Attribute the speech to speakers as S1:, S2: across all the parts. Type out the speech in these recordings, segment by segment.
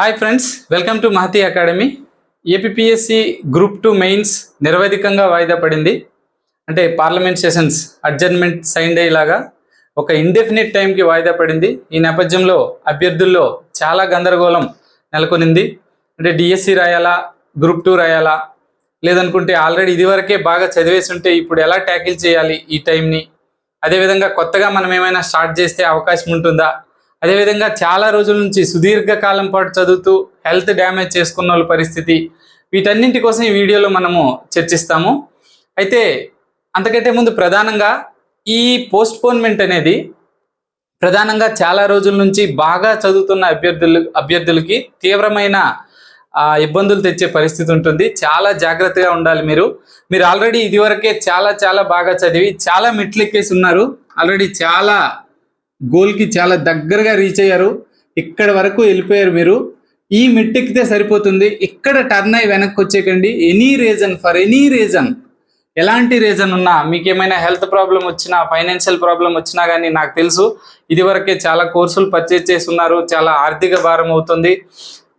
S1: Hi friends welcome to Mahathi academy APSC group two mains నిర్వధికంగా వాయిదా పడింది. అంటే parliament sessions adjournment sine die లాగా ఒక ఇండెఫినిట్ టైంకి వాయిదా పడింది. ఈ నేపథ్యంలో అభ్యర్థుల్లో చాలా గందరగోళం నెలకొనింది. అంటే డిఎస్సి రాయాలా గ్రూప్ టూ రాయాలా లేదనుకుంటే ఆల్రెడీ ఇదివరకే బాగా చదివేసి ఉంటే ఇప్పుడు ఎలా ట్యాకిల్ చేయాలి ఈ టైంని అదేవిధంగా కొత్తగా మనం ఏమైనా స్టార్ట్ చేస్తే అవకాశం ఉంటుందా? అదేవిధంగా చాలా రోజుల నుంచి సుదీర్ఘకాలం పాటు చదువుతూ హెల్త్ డ్యామేజ్ చేసుకున్న వాళ్ళ పరిస్థితి వీటన్నింటి కోసం ఈ వీడియోలో మనము చర్చిస్తాము. అయితే అంతకంటే ముందు ప్రధానంగా ఈ పోస్ట్పోన్మెంట్ అనేది ప్రధానంగా చాలా రోజుల నుంచి బాగా చదువుతున్న అభ్యర్థులు అభ్యర్థులకి తీవ్రమైన ఇబ్బందులు తెచ్చే పరిస్థితి ఉంటుంది. చాలా జాగ్రత్తగా ఉండాలి మీరు. మీరు ఆల్రెడీ ఇదివరకే చాలా చాలా బాగా చదివి చాలా మెట్లు ఎక్కేసి ఉన్నారు. ఆల్రెడీ చాలా గోల్కి చాలా దగ్గరగా రీచ్ అయ్యారు. ఇక్కడ వరకు వెళ్ళిపోయారు మీరు. ఈ మిట్టెక్కితే సరిపోతుంది. ఇక్కడ టర్న్ అయ్యి వెనక్కి వచ్చేకండి any reason for any reason ఎలాంటి రీజన్ ఉన్నా మీకు ఏమైనా హెల్త్ ప్రాబ్లం వచ్చినా ఫైనాన్షియల్ ప్రాబ్లం వచ్చినా కానీ నాకు తెలుసు. ఇదివరకే చాలా కోర్సులు పర్చేజ్ చేసి ఉన్నారు చాలా ఆర్థిక భారం అవుతుంది.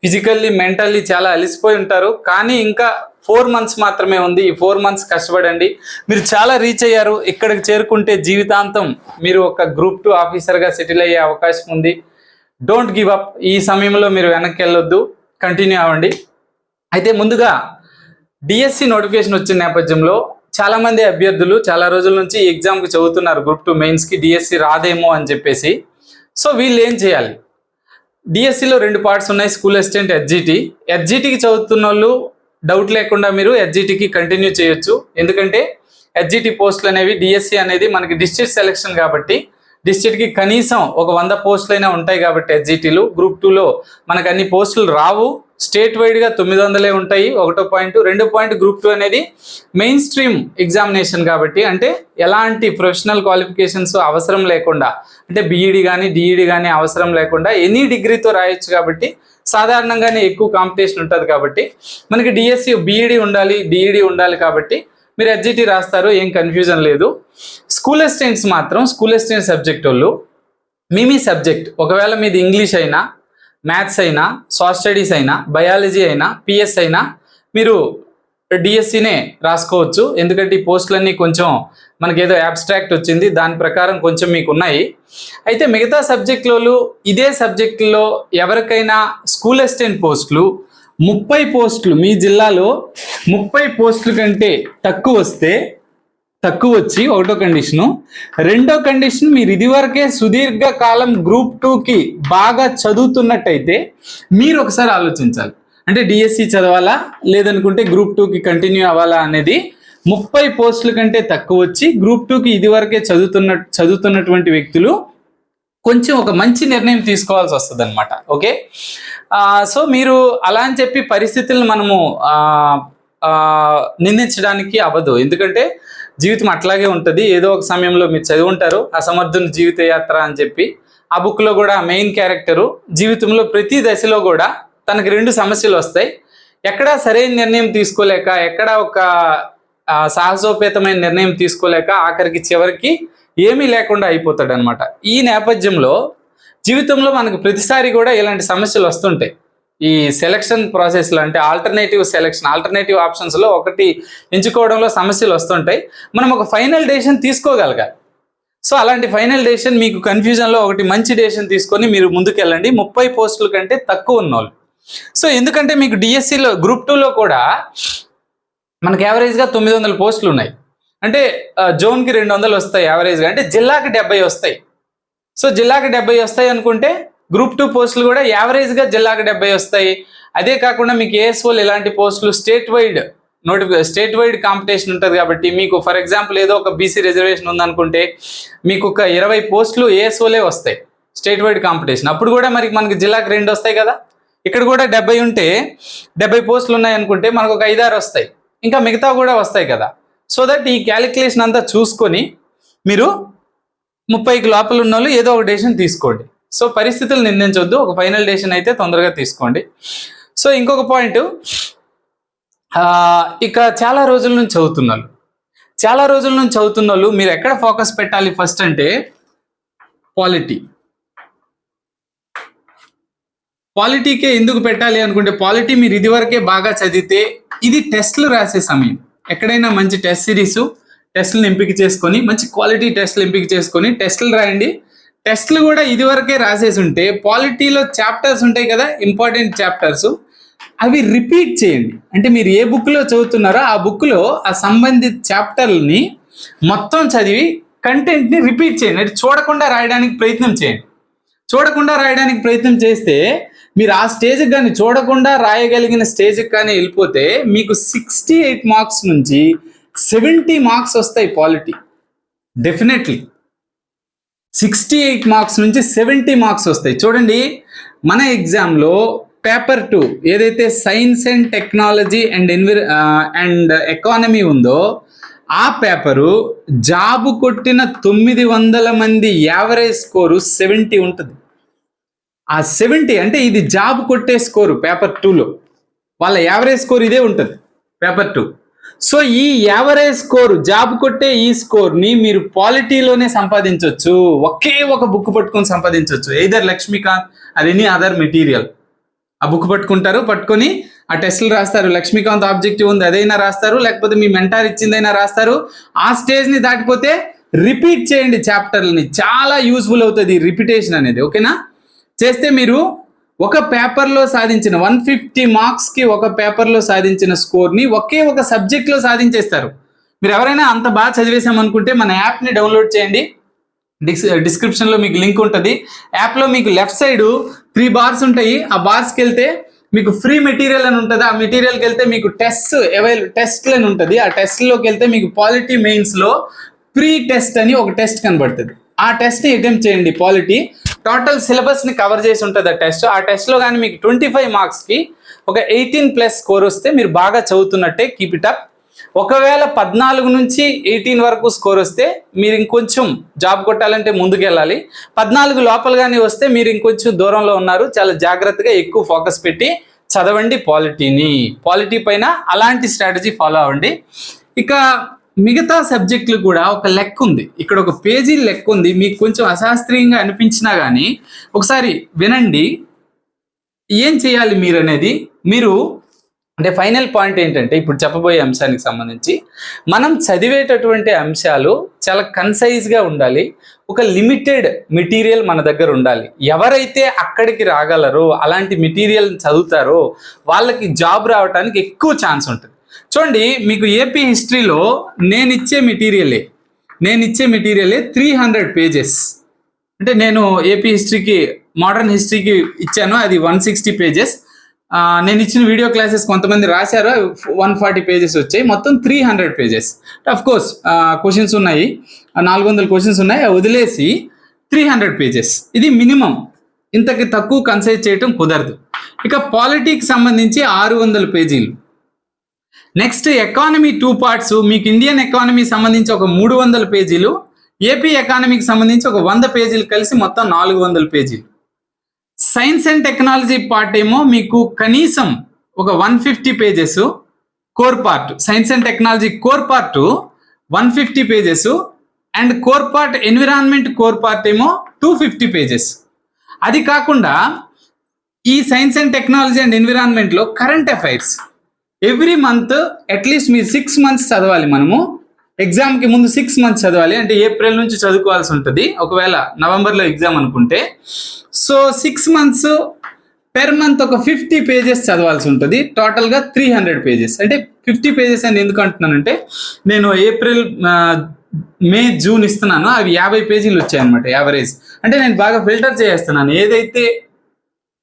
S1: ఫిజికల్లీ మెంటల్లీ చాలా అలిసిపోయి ఉంటారు. కానీ ఇంకా ఫోర్ మంత్స్ మాత్రమే ఉంది. ఈ ఫోర్ మంత్స్ కష్టపడండి. మీరు చాలా రీచ్ అయ్యారు. ఇక్కడికి చేరుకుంటే జీవితాంతం మీరు ఒక గ్రూప్ టూ ఆఫీసర్గా సెటిల్ అయ్యే అవకాశం ఉంది. Don't give up. ఈ సమయంలో మీరు వెనక్కి వెళ్ళొద్దు కంటిన్యూ అవ్వండి. అయితే ముందుగా డిఎస్సి నోటిఫికేషన్ వచ్చిన నేపథ్యంలో చాలామంది అభ్యర్థులు చాలా రోజుల నుంచి ఎగ్జామ్కి చదువుతున్నారు. గ్రూప్ టూ మెయిన్స్కి డిఎస్సి రాదేమో అని చెప్పేసి. సో వీళ్ళు ఏం చేయాలి? డిఎస్సిలో రెండు పార్ట్స్ ఉన్నాయి. స్కూల్ అసిస్టెంట్ ఎడ్జిటి ఎడ్జిటికి చదువుతున్న వాళ్ళు డౌట్ లేకుండా మీరు ఎస్జిటికి కంటిన్యూ చేయొచ్చు. ఎందుకంటే ఎస్జిటి పోస్టులు అనేవి డిఎస్సి అనేది మనకి డిస్ట్రిక్ట్ సెలెక్షన్ కాబట్టి డిస్ట్రిక్ట్కి కనీసం ఒక వంద పోస్టులు అయినా ఉంటాయి కాబట్టి ఎస్జిటీలు గ్రూప్ టూలో మనకు అన్ని పోస్టులు రావు. స్టేట్ వైడ్గా తొమ్మిది వందలే ఉంటాయి. ఒకటో పాయింట్ రెండు పాయింట్ గ్రూప్ టూ అనేది మెయిన్ స్ట్రీమ్ ఎగ్జామినేషన్ కాబట్టి అంటే ఎలాంటి ప్రొఫెషనల్ క్వాలిఫికేషన్స్ అవసరం లేకుండా అంటే బీఈడి కానీ డిఈడి కానీ అవసరం లేకుండా ఎనీ డిగ్రీతో రాయొచ్చు కాబట్టి సాధారణంగానే ఎక్కువ కాంపిటీషన్ ఉంటుంది కాబట్టి మనకి డిఎస్సి బీఈడి ఉండాలి డిఈడి ఉండాలి కాబట్టి మీరు ఎస్జిటి రాస్తారు ఏం కన్ఫ్యూజన్ లేదు. స్కూల్ అసిస్టెంట్స్ మాత్రం స్కూల్ అసిస్టెంట్ సబ్జెక్ట్ వాళ్ళు మీ మీ సబ్జెక్ట్ ఒకవేళ మీది ఇంగ్లీష్ అయినా మ్యాథ్స్ అయినా సాఫ్ట్ స్టడీస్ అయినా బయాలజీ అయినా పిఎస్ అయినా మీరు డిఎస్సినే రాసుకోవచ్చు. ఎందుకంటే ఈ పోస్టులన్నీ కొంచెం మనకి ఏదో అబ్స్ట్రాక్ట్ వచ్చింది దాని ప్రకారం కొంచెం మీకు ఉన్నాయి అయితే మిగతా సబ్జెక్టులలో ఇదే సబ్జెక్టులో ఎవరికైనా స్కూల్ అసిస్టెంట్ పోస్టులు ముప్పై పోస్టులు మీ జిల్లాలో ముప్పై పోస్టుల కంటే తక్కువ వస్తే తక్కువ వచ్చి ఒకటో కండిషను రెండో కండిషన్ మీరు ఇదివరకే సుదీర్ఘ కాలం గ్రూప్ టూకి బాగా చదువుతున్నట్టయితే మీరు ఒకసారి ఆలోచించాలి. అంటే డిఎస్సి చదవాలా? లేదనుకుంటే గ్రూప్ టూకి కంటిన్యూ అవ్వాలా అనేది ముప్పై పోస్టుల కంటే తక్కువ వచ్చి గ్రూప్ టూకి ఇదివరకే చదువుతున్న చదువుతున్నటువంటి వ్యక్తులు కొంచెం ఒక మంచి నిర్ణయం తీసుకోవాల్సి వస్తుంది అనమాట ఓకే సో మీరు అలా అని చెప్పి పరిస్థితులను మనము నిందించడానికి అవ్వదు. ఎందుకంటే జీవితం అట్లాగే ఉంటుంది. ఏదో ఒక సమయంలో మీరు చదివి ఉంటారు అసమర్థుని జీవిత యాత్ర అని చెప్పి ఆ బుక్లో కూడా మెయిన్ క్యారెక్టరు జీవితంలో ప్రతి దశలో కూడా తనకు రెండు సమస్యలు వస్తాయి. ఎక్కడా సరైన నిర్ణయం తీసుకోలేక ఎక్కడ ఒక సాహసోపేతమైన నిర్ణయం తీసుకోలేక ఆఖరికి చివరికి ఏమీ లేకుండా అయిపోతాడు అనమాట ఈ నేపథ్యంలో జీవితంలో మనకు ప్రతిసారి కూడా ఇలాంటి సమస్యలు వస్తుంటాయి. ఈ సెలక్షన్ ప్రాసెస్లో అంటే ఆల్టర్నేటివ్ సెలక్షన్ ఆల్టర్నేటివ్ ఆప్షన్స్లో ఒకటి ఎంచుకోవడంలో సమస్యలు వస్తుంటాయి. మనం ఒక ఫైనల్ డెసిషన్ తీసుకోగలగాలి. సో అలాంటి ఫైనల్ డెసిషన్ మీకు కన్ఫ్యూజన్లో ఒకటి మంచి డెసిషన్ తీసుకొని మీరు ముందుకెళ్ళండి. ముప్పై పోస్టుల కంటే తక్కువ ఉన్నోళ్ళు. సో ఎందుకంటే మీకు డిఎస్సిలో గ్రూప్ టూలో కూడా మనకి యావరేజ్గా తొమ్మిది వందల పోస్టులు ఉన్నాయి. అంటే జోన్కి రెండు వందలు వస్తాయి యావరేజ్గా అంటే జిల్లాకి డెబ్బై వస్తాయి. సో జిల్లాకి డెబ్బై వస్తాయి అనుకుంటే గ్రూప్ టూ పోస్టులు కూడా యావరేజ్గా జిల్లాకి డెబ్బై వస్తాయి. అదే కాకుండా మీకు ఏఎస్ఓలు ఇలాంటి పోస్టులు state wide నోటిఫికే state wide competition ఉంటుంది కాబట్టి మీకు ఫర్ ఎగ్జాంపుల్ ఏదో ఒక బీసీ రిజర్వేషన్ ఉందనుకుంటే మీకు ఒక ఇరవై పోస్టులు ఏఎస్ఓలే వస్తాయి. స్టేట్ వైడ్ కాంపిటీషన్ అప్పుడు కూడా మరి మనకి జిల్లాకి రెండు వస్తాయి కదా. ఇక్కడ కూడా డెబ్బై ఉంటే డెబ్బై పోస్టులు ఉన్నాయి అనుకుంటే మనకు ఒక ఐదారు వస్తాయి. ఇంకా మిగతా కూడా వస్తాయి కదా. సో దట్ ఈ క్యాలిక్యులేషన్ అంతా చూసుకొని మీరు ముప్పైకి లోపల ఉన్న వాళ్ళు ఏదో ఒక డెసిషన్ తీసుకోండి. సో పరిస్థితులు నిర్ణయించవద్దు ఒక ఫైనల్ డెసిషన్ అయితే తొందరగా తీసుకోండి. సో ఇంకొక పాయింట్ ఇక చాలా రోజుల నుంచి చదువుతున్నారు చాలా రోజుల నుంచి చదువుతున్న వాళ్ళు మీరు ఎక్కడ ఫోకస్ పెట్టాలి ఫస్ట్ అంటే పాలిటీ పాలిటీకే ఎందుకు పెట్టాలి అనుకుంటే పాలిటీ మీరు ఇదివరకే బాగా చదివితే ఇది టెస్ట్లు రాసే సమయం. ఎక్కడైనా మంచి టెస్ట్ సిరీస్ టెస్ట్లను ఎంపిక చేసుకొని మంచి క్వాలిటీ టెస్ట్లు ఎంపిక చేసుకొని టెస్ట్లు రాయండి. టెస్ట్లు కూడా ఇదివరకే రాసేసి ఉంటే పాలిటీలో చాప్టర్స్ ఉంటాయి కదా ఇంపార్టెంట్ చాప్టర్స్ అవి రిపీట్ చేయండి. అంటే మీరు ఏ బుక్లో చదువుతున్నారో ఆ బుక్లో ఆ సంబంధిత చాప్టర్ని మొత్తం చదివి కంటెంట్ని రిపీట్ చేయండి. అంటే చూడకుండా రాయడానికి ప్రయత్నం చేయండి. చూడకుండా రాయడానికి ప్రయత్నం చేస్తే మీరు ఆ స్టేజ్కి కానీ చూడకుండా రాయగలిగిన స్టేజ్కి కానీ వెళ్ళిపోతే మీకు సిక్స్టీ ఎయిట్ మార్క్స్ నుంచి సెవెంటీ మార్క్స్ వస్తాయి polity definitely sixty eight marks నుంచి సెవెంటీ మార్క్స్ వస్తాయి. చూడండి మన ఎగ్జామ్లో పేపర్ టూ ఏదైతే science and technology and ఎన్విర్ and economy ఉందో ఆ పేపరు జాబు కొట్టిన తొమ్మిది వందల మంది యావరేజ్ స్కోరు సెవెంటీ ఉంటుంది. ఆ సెవెంటీ అంటే ఇది జాబ్ కొట్టే స్కోరు పేపర్ టూలో. వాళ్ళ యావరేజ్ స్కోర్ ఇదే ఉంటుంది పేపర్ టూ. సో ఈ యావరేజ్ స్కోర్ జాబ్ కొట్టే ఈ స్కోర్ని మీరు పాలిటీలోనే సంపాదించవచ్చు ఒకే ఒక బుక్ పట్టుకొని సంపాదించవచ్చు ఎయిదర్ లక్ష్మీకాంత్ అది ఎనీ అదర్ మెటీరియల్. ఆ బుక్ పట్టుకుంటారు పట్టుకొని ఆ టెస్టులు రాస్తారు. లక్ష్మీకాంత్ ఆబ్జెక్టివ్ ఉంది అదైనా రాస్తారు. లేకపోతే మీ మెంటార్ ఇచ్చిందైనా రాస్తారు. ఆ స్టేజ్ని దాటిపోతే రిపీట్ చేయండి చాప్టర్లని. చాలా యూస్ఫుల్ అవుతుంది రిపిటేషన్ అనేది ఓకేనా? చేస్తే మీరు ఒక పేపర్లో సాధించిన వన్ ఫిఫ్టీ మార్క్స్కి ఒక పేపర్లో సాధించిన స్కోర్ని ఒకే ఒక సబ్జెక్ట్లో సాధించేస్తారు. మీరు ఎవరైనా అంత బాగా చదివేశామనుకుంటే మన యాప్ని డౌన్లోడ్ చేయండి. డిస్ డిస్క్రిప్షన్లో మీకు లింక్ ఉంటుంది. యాప్లో మీకు లెఫ్ట్ సైడ్ త్రీ బార్స్ ఉంటాయి. ఆ బార్స్కి వెళ్తే మీకు ఫ్రీ మెటీరియల్ అని ఉంటుంది. ఆ మెటీరియల్కి వెళ్తే మీకు టెస్ట్ అవైల్ టెస్ట్ అని ఉంటుంది. ఆ టెస్ట్లోకి వెళ్తే మీకు పాలిటీ మెయిన్స్లో ప్రీ టెస్ట్ అని ఒక టెస్ట్ కనబడుతుంది. ఆ టెస్ట్ని అటెంప్ట్ చేయండి పాలిటీ టోటల్ సిలబస్ని కవర్ చేసి ఉంటుంది ఆ టెస్ట్ ఆ టెస్ట్లో కానీ మీకు ట్వంటీ ఫైవ్ మార్క్స్కి ఒక ఎయిటీన్ ప్లస్ స్కోర్ వస్తే మీరు బాగా చదువుతున్నట్టే కీప్ ఇట్ అప్ ఒకవేళ పద్నాలుగు నుంచి ఎయిటీన్ వరకు స్కోర్ వస్తే మీరు ఇంకొంచెం జాబ్ కొట్టాలంటే ముందుకు వెళ్ళాలి పద్నాలుగు లోపలగానే వస్తే మీరు ఇంకొంచెం దూరంలో ఉన్నారు. చాలా జాగ్రత్తగా ఎక్కువ ఫోకస్ పెట్టి చదవండి పాలిటీని. పాలిటీ పైన అలాంటి స్ట్రాటజీ ఫాలో అవ్వండి. ఇక మిగతా సబ్జెక్టులు కూడా ఒక లెక్క ఉంది. ఇక్కడ ఒక పేజీ లెక్క ఉంది. మీకు కొంచెం అశాస్త్రీయంగా అనిపించినా కానీ ఒకసారి వినండి. ఏం చేయాలి మీరు అనేది? మీరు అంటే ఫైనల్ పాయింట్ ఏంటంటే ఇప్పుడు చెప్పబోయే అంశానికి సంబంధించి మనం చదివేటటువంటి అంశాలు చాలా కన్సైజ్గా ఉండాలి. ఒక లిమిటెడ్ మెటీరియల్ మన దగ్గర ఉండాలి. ఎవరైతే అక్కడికి రాగలరో అలాంటి మెటీరియల్ చదువుతారో వాళ్ళకి జాబ్ రావడానికి ఎక్కువ ఛాన్స్ ఉంటుంది. చూడండి మీకు ఏపీ హిస్టరీలో నేను ఇచ్చే మెటీరియలే నేను ఇచ్చే మెటీరియలే త్రీ హండ్రెడ్ పేజెస్ అంటే నేను ఏపీ హిస్టరీకి మోడర్న్ హిస్టరీకి ఇచ్చాను అది వన్ సిక్స్టీ పేజెస్ నేను ఇచ్చిన వీడియో క్లాసెస్ కొంతమంది రాశారు. వన్ ఫార్టీ పేజెస్ వచ్చాయి. మొత్తం three hundred pages of course questions ఉన్నాయి. నాలుగు వందల క్వశ్చన్స్ ఉన్నాయి. వదిలేసి త్రీ హండ్రెడ్ పేజెస్ ఇది మినిమం ఇంతకి తక్కువ కన్సైజ్ చేయటం కుదరదు. ఇక పాలిటిక్స్ సంబంధించి ఆరు వందల పేజీలు నెక్స్ట్ ఎకానమీ టూ పార్ట్స్ మీకు ఇండియన్ ఎకానమీ సంబంధించి ఒక మూడు వందల పేజీలు ఏపీ ఎకానమీకి సంబంధించి ఒక వంద పేజీలు కలిసి మొత్తం నాలుగు వందల పేజీలు సైన్స్ అండ్ టెక్నాలజీ పార్ట్ ఏమో మీకు కనీసం ఒక one fifty pages core part science and technology core part one fifty pages and core part environment core part ఏమో టూ ఫిఫ్టీ పేజెస్ అది కాకుండా ఈ science and technology and ఎన్విరాన్మెంట్లో current affairs every month at least మీరు six months చదవాలి మనము. ఎగ్జామ్కి ముందు six months చదవాలి. అంటే ఏప్రిల్ నుంచి చదువుకోవాల్సి ఉంటుంది. ఒకవేళ నవంబర్లో ఎగ్జామ్ అనుకుంటే. So six months per month ఒక ఫిఫ్టీ పేజెస్ చదవాల్సి ఉంటుంది. టోటల్గా త్రీ హండ్రెడ్ పేజెస్ అంటే ఫిఫ్టీ పేజెస్ అని ఎందుకు అంటున్నానంటే నేను ఏప్రిల్ మే జూన్ ఇస్తున్నాను. అవి యాభై పేజీలు వచ్చాయి అనమాట యావరేజ్ అంటే నేను బాగా ఫిల్టర్ చేస్తున్నాను ఏదైతే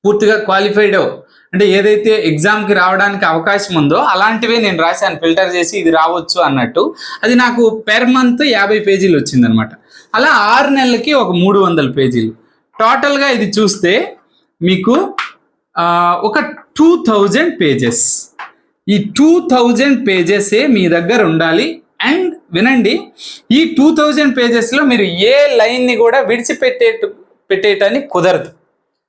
S1: పూర్తిగా క్వాలిఫైడో అంటే ఏదైతే ఎగ్జామ్కి రావడానికి అవకాశం ఉందో అలాంటివే నేను రాశాను ఫిల్టర్ చేసి ఇది రావచ్చు అన్నట్టు అది నాకు పెర్ మంత్ యాభై పేజీలు వచ్చిందనమాట అలా ఆరు నెలలకి ఒక మూడు వందల పేజీలు టోటల్గా ఇది చూస్తే మీకు ఒక టూ థౌజండ్ పేజెస్ ఈ టూ థౌజండ్ పేజెసే మీ దగ్గర ఉండాలి అండ్ వినండి ఈ టూ థౌజండ్ పేజెస్లో మీరు ఏ లైన్ని కూడా విడిచిపెట్టే పెట్టేయటానికి కుదరదు.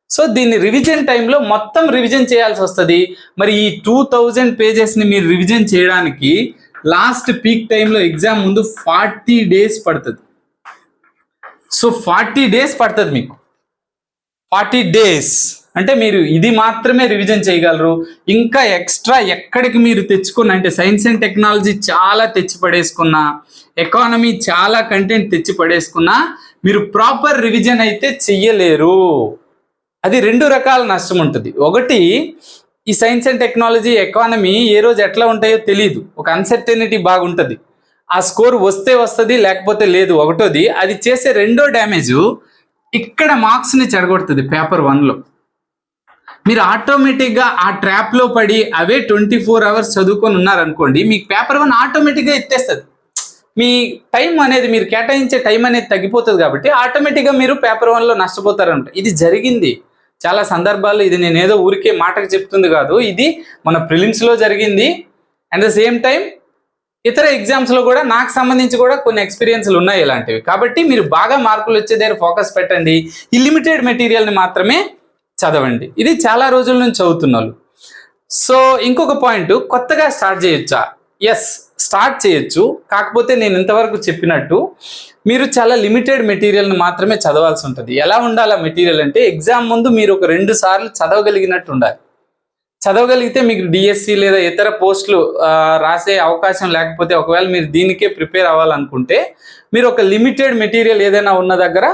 S1: సో దీన్ని రివిజన్ టైంలో మొత్తం రివిజన్ చేయాల్సి వస్తుంది. మరి ఈ టూ థౌజండ్ పేజెస్ని మీరు రివిజన్ చేయడానికి లాస్ట్ పీక్ టైంలో ఎగ్జామ్ ముందు ఫార్టీ డేస్ పడుతుంది. సో ఫార్టీ డేస్ పడుతుంది మీకు. ఫార్టీ డేస్ అంటే మీరు ఇది మాత్రమే రివిజన్ చేయగలరు. ఇంకా ఎక్స్ట్రా ఎక్కడికి మీరు తెచ్చుకున్న అంటే సైన్స్ అండ్ టెక్నాలజీ చాలా తెచ్చి పడేసుకున్నా ఎకానమీ చాలా కంటెంట్ తెచ్చి పడేసుకున్నా మీరు ప్రాపర్ రివిజన్ అయితే చెయ్యలేరు. అది రెండు రకాల నష్టం ఉంటుంది. ఒకటి ఈ సైన్స్ అండ్ టెక్నాలజీ ఎకానమీ ఏ రోజు ఎట్లా ఉంటాయో తెలియదు ఒక అన్సర్టెనిటీ బాగుంటుంది. ఆ స్కోర్ వస్తే వస్తుంది లేకపోతే లేదు. ఒకటోది అది చేసే రెండో డ్యామేజ్ ఇక్కడ మార్క్స్ని చెడగొడుతుంది పేపర్ వన్లో. మీరు ఆటోమేటిక్గా ఆ ట్రాప్లో పడి అవే ట్వంటీ ఫోర్ అవర్స్ చదువుకొని ఉన్నారనుకోండి మీకు పేపర్ వన్ ఆటోమేటిక్గా ఎత్తేస్తుంది. మీ టైం అనేది మీరు కేటాయించే టైం అనేది తగ్గిపోతుంది కాబట్టి ఆటోమేటిక్గా మీరు పేపర్ వన్లో నష్టపోతారంట ఇది జరిగింది. చాలా సందర్భాల్లో ఇది నేను ఏదో ఊరికే మాటకు చెప్తుంది కాదు. ఇది మన ప్రిలిమ్స్లో జరిగింది. అట్ ద సేమ్ టైం ఇతర ఎగ్జామ్స్లో కూడా నాకు సంబంధించి కూడా కొన్ని ఎక్స్పీరియన్స్లు ఉన్నాయి ఇలాంటివి. కాబట్టి మీరు బాగా మార్కులు వచ్చే దగ్గర ఫోకస్ పెట్టండి. ఈ లిమిటెడ్ మెటీరియల్ని మాత్రమే చదవండి. ఇది చాలా రోజుల నుంచి చదువుతున్నారు. సో ఇంకొక పాయింట్ కొత్తగా స్టార్ట్ చేయొచ్చా? ఎస్ స్టార్ట్ చేయొచ్చు. కాకపోతే నేను ఇంతవరకు చెప్పినట్టు మీరు చాలా లిమిటెడ్ మెటీరియల్ని మాత్రమే చదవాల్సి ఉంటుంది. ఎలా ఉండాలి ఆ మెటీరియల్ అంటే ఎగ్జామ్ ముందు మీరు ఒక రెండు సార్లు చదవగలిగినట్టు ఉండాలి. చదవగలిగితే మీకు డిఎస్సి లేదా ఇతర పోస్టులు రాసే అవకాశం లేకపోతే ఒకవేళ మీరు దీనికే ప్రిపేర్ అవ్వాలనుకుంటే మీరు ఒక లిమిటెడ్ మెటీరియల్ ఏదైనా ఉన్న దగ్గర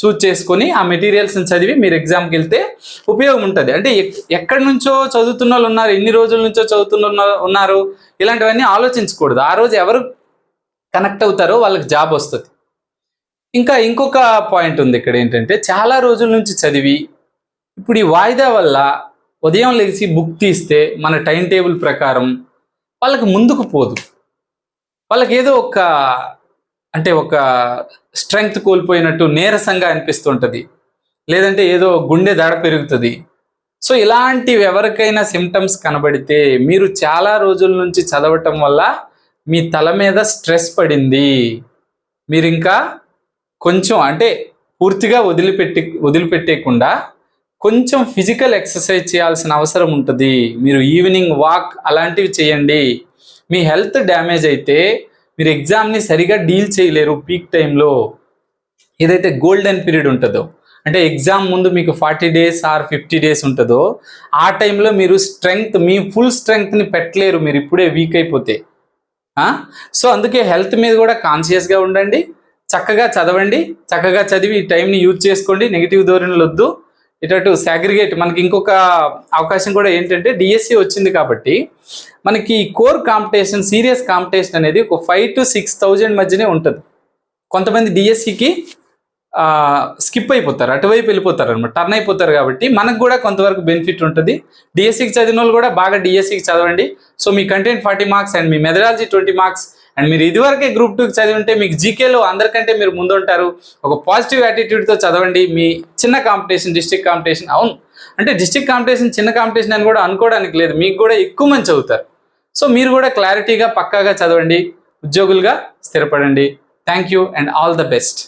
S1: చూజ్ చేసుకొని ఆ మెటీరియల్స్ని చదివి మీరు ఎగ్జామ్కి వెళ్తే ఉపయోగం ఉంటుంది. అంటే ఎక్కడి నుంచో చదువుతున్న వాళ్ళు ఉన్నారు ఎన్ని రోజుల నుంచో చదువుతున్న ఉన్నారు ఇలాంటివన్నీ ఆలోచించకూడదు. ఆ రోజు ఎవరు కనెక్ట్ అవుతారో వాళ్ళకి జాబ్ వస్తుంది. ఇంకా ఇంకొక పాయింట్ ఉంది ఇక్కడ ఏంటంటే చాలా రోజుల నుంచి చదివి ఇప్పుడు ఈ వాయిదా వల్ల ఉదయం లేచి బుక్ తీస్తే మన టైం టేబుల్ ప్రకారం వాళ్ళకి ముందుకు పోదు. వాళ్ళకి ఏదో ఒక అంటే ఒక స్ట్రెంగ్త్ కోల్పోయినట్టు నీరసంగా అనిపిస్తుంటుంది. లేదంటే ఏదో గుండె దడ పెరుగుతుంది. సో ఇలాంటివి ఎవరికైనా సిమ్టమ్స్ కనబడితే మీరు చాలా రోజుల నుంచి చదవటం వల్ల మీ తల మీద స్ట్రెస్ పడింది. మీరు ఇంకా కొంచెం అంటే పూర్తిగా వదిలిపెట్టి వదిలిపెట్టేయకుండా కొంచెం ఫిజికల్ ఎక్సర్సైజ్ చేయాల్సిన అవసరం ఉంటుంది. మీరు ఈవినింగ్ వాక్ అలాంటివి చేయండి. మీ హెల్త్ డ్యామేజ్ అయితే మీరు ఎగ్జామ్ని సరిగా డీల్ చేయలేరు పీక్ టైంలో ఏదైతే గోల్డెన్ పీరియడ్ ఉంటుందో అంటే ఎగ్జామ్ ముందు మీకు forty days or fifty days ఉంటుందో ఆ టైంలో మీరు స్ట్రెంగ్త్ మీ ఫుల్ స్ట్రెంగ్త్ని పెట్టలేరు మీరు ఇప్పుడే వీక్ అయిపోతే. సో అందుకే హెల్త్ మీద కూడా కాన్షియస్గా ఉండండి చక్కగా చదవండి చక్కగా చదివి ఈ టైంని యూజ్ చేసుకోండి నెగిటివ్ ధోరణులు వద్దు. ఇటు సాగ్రిగేట్ మనకి ఇంకొక అవకాశం కూడా ఏంటంటే డిఎస్సి వచ్చింది కాబట్టి మనకి కోర్ కాంపిటీషన్ సీరియస్ కాంపిటీషన్ అనేది ఒక ఫైవ్ టు సిక్స్ థౌజండ్ మధ్యనే ఉంటుంది. కొంతమంది డిఎస్సికి స్కిప్ అయిపోతారు అటువైపు వెళ్ళిపోతారు అనమాట టర్న్ అయిపోతారు కాబట్టి మనకు కూడా కొంతవరకు బెనిఫిట్ ఉంటుంది. డిఎస్సికి చదివిన వాళ్ళు కూడా బాగా డిఎస్సికి చదవండి. సో మీ కంటెంట్ ఫార్టీ మార్క్స్ అండ్ మీ మెథడాలజీ ట్వంటీ మార్క్స్ అండ్ మీరు ఇదివరకే గ్రూప్ టూకి చదివి ఉంటే మీకు జీకేలో అందరికంటే మీరు ముందుంటారు. ఒక పాజిటివ్ యాటిట్యూడ్తో చదవండి. మీ చిన్న కాంపిటీషన్ డిస్ట్రిక్ట్ కాంపిటీషన్ అవును. అంటే డిస్ట్రిక్ట్ కాంపిటీషన్ చిన్న కాంపిటీషన్ అని కూడా అనుకోవడానికి లేదు. మీకు కూడా ఎక్కువ మంది చదువుతారు. సో మీరు కూడా క్లారిటీగా పక్కాగా చదవండి. ఉద్యోగులుగా స్థిరపడండి. Thank you and all the best.